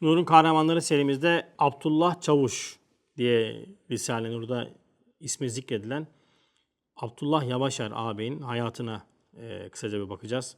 Nur'un kahramanları serimizde Abdullah Çavuş diye Risale-i Nur'da ismi zikredilen Abdullah Yavaşer ağabeyin hayatına e, kısaca bir bakacağız.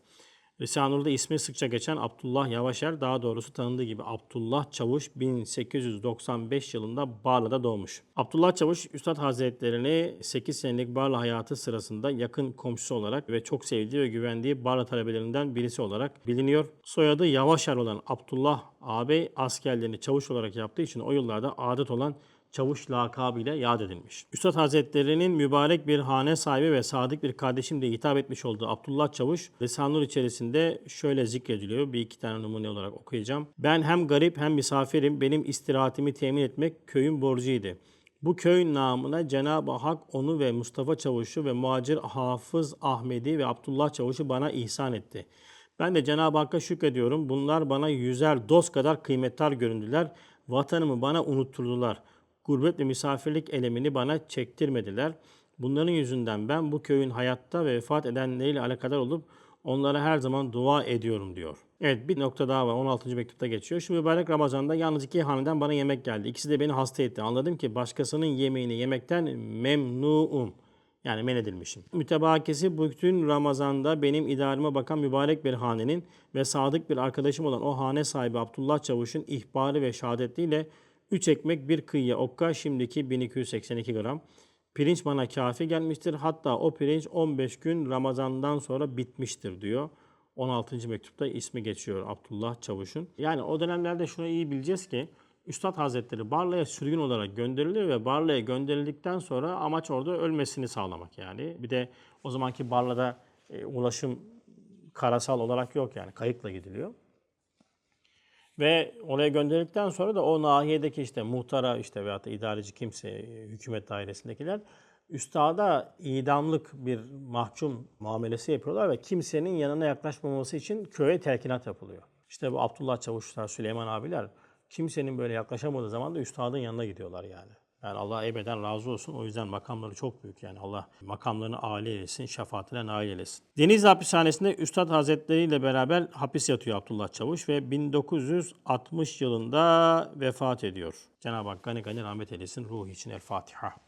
Risale-i Nur'da ismi sıkça geçen Abdullah Yavaşer, daha doğrusu tanındığı gibi Abdullah Çavuş 1895 yılında Barla'da doğmuş. Abdullah Çavuş, Üstad Hazretlerini 8 senelik Barla hayatı sırasında yakın komşusu olarak ve çok sevdiği ve güvendiği Barla talebelerinden birisi olarak biliniyor. Soyadı Yavaşer olan Abdullah ağabey askerlerini çavuş olarak yaptığı için o yıllarda adet olan çavuş lakabıyla yad edilmiş. Üstad Hazretleri'nin mübarek bir hane sahibi ve sadık bir kardeşim diye hitap etmiş olduğu Abdullah Çavuş, Risale-i Nur içerisinde şöyle zikrediliyor. Bir iki tane numune olarak okuyacağım. Ben hem garip hem misafirim. Benim istirahatimi temin etmek köyün borcuydu. Bu köy namına Cenab-ı Hak onu ve Mustafa Çavuş'u ve muhacir Hafız Ahmedi ve Abdullah Çavuş'u bana ihsan etti. Ben de Cenab-ı Hakk'a şükrediyorum. Bunlar bana yüzer dost kadar kıymetli göründüler. Vatanımı bana unutturdular. Gurbet ve misafirlik elemini bana çektirmediler. Bunların yüzünden ben bu köyün hayatta ve vefat edenleriyle alakadar olup onlara her zaman dua ediyorum diyor. Evet bir nokta daha var 16. mektupta geçiyor. Şu mübarek Ramazan'da yalnız iki haneden bana yemek geldi. İkisi de beni hasta etti. Anladım ki başkasının yemeğini yemekten memnunum. Yani men edilmişim. Mütebakisi bütün Ramazan'da benim idareme bakan mübarek bir hanenin ve sadık bir arkadaşım olan o hane sahibi Abdullah Çavuş'un ihbarı ve şehadetiyle 3 ekmek bir kıyıya okka şimdiki 1282 gram. Pirinç bana kafi gelmiştir. Hatta o pirinç 15 gün Ramazan'dan sonra bitmiştir diyor. 16. mektupta ismi geçiyor Abdullah Çavuş'un. Yani o dönemlerde şunu iyi bileceğiz ki Üstad Hazretleri Barla'ya sürgün olarak gönderilir ve Barla'ya gönderildikten sonra amaç orada ölmesini sağlamak yani. Bir de o zamanki Barla'da e, ulaşım karasal olarak yok yani kayıkla gidiliyor. Ve oraya gönderildikten sonra da o nahiyedeki işte muhtara işte veyahut da idareci kimse, e, hükümet dairesindekiler üstada idamlık bir mahkum muamelesi yapıyorlar ve kimsenin yanına yaklaşmaması için köye telkinat yapılıyor. İşte bu Abdullah Çavuşlar, Süleyman abiler kimsenin böyle yaklaşamadığı zaman da üstadın yanına gidiyorlar yani. Yani Allah ebeden razı olsun. O yüzden makamları çok büyük yani. Allah makamlarını âli eylesin, şefaatine nail eylesin. Denizli Hapishanesi'nde Üstad Hazretleri ile beraber hapis yatıyor Abdullah Çavuş ve 1960 yılında vefat ediyor. Cenab-ı Hak gani gani rahmet eylesin. Ruhu için El Fatiha.